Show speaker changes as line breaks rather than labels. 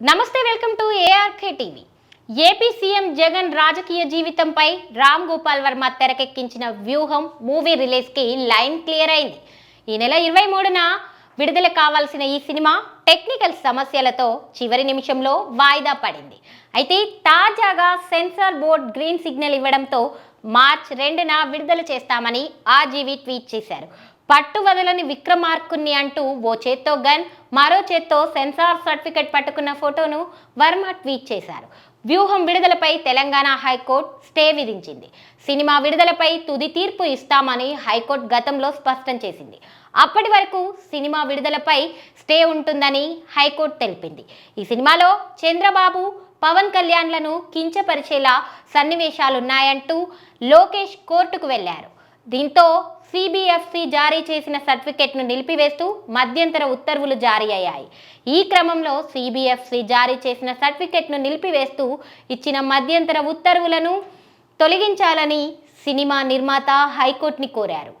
నమస్తే welcome to ARK TV AP CM Jagan రాజకీయ జీవితంపై రామ్ గోపాల్ వర్మ తెరకెక్కించిన వ్యూహం మూవీ రిలీజ్కి లైన్ క్లియర్ అయింది. ఈ నెల ఇరవై మూడున విడుదల కావాల్సిన ఈ సినిమా టెక్నికల్ సమస్యలతో చివరి నిమిషంలో వాయిదా పడింది. అయితే తాజాగా సెన్సార్ బోర్డ్ గ్రీన్ సిగ్నల్ ఇవ్వడంతో మార్చ్ రెండున విడుదల చేస్తామని ఆర్జీవి ట్వీట్ చేశారు. పట్టు వదలని విక్రమార్కుణ్ణి అంటూ ఓ చేత్తో గన్ మరో చేత్తో సెన్సార్ సర్టిఫికెట్ పట్టుకున్న ఫోటోను వర్మ ట్వీట్ చేశారు. వ్యూహం విడుదలపై తెలంగాణ హైకోర్టు స్టే విధించింది. సినిమా విడుదలపై తుది తీర్పు ఇస్తామని హైకోర్టు గతంలో స్పష్టం చేసింది. అప్పటి వరకు సినిమా విడుదలపై స్టే ఉంటుందని హైకోర్టు తెలిపింది. ఈ సినిమాలో చంద్రబాబు పవన్ కళ్యాణ్లను కించపరిచేలా సన్నివేశాలున్నాయంటూ లోకేష్ కోర్టుకు వెళ్ళారు. దీంతో సిబిఎఫ్సి జారీ చేసిన సర్టిఫికెట్ను నిలిపివేస్తూ మధ్యంతర ఉత్తర్వులు జారీ అయ్యాయి. ఈ క్రమంలో సిబిఎఫ్సి జారీ చేసిన సర్టిఫికెట్ను నిలిపివేస్తూ ఇచ్చిన మధ్యంతర ఉత్తర్వులను తొలగించాలని సినిమా నిర్మాత హైకోర్టుని కోరారు.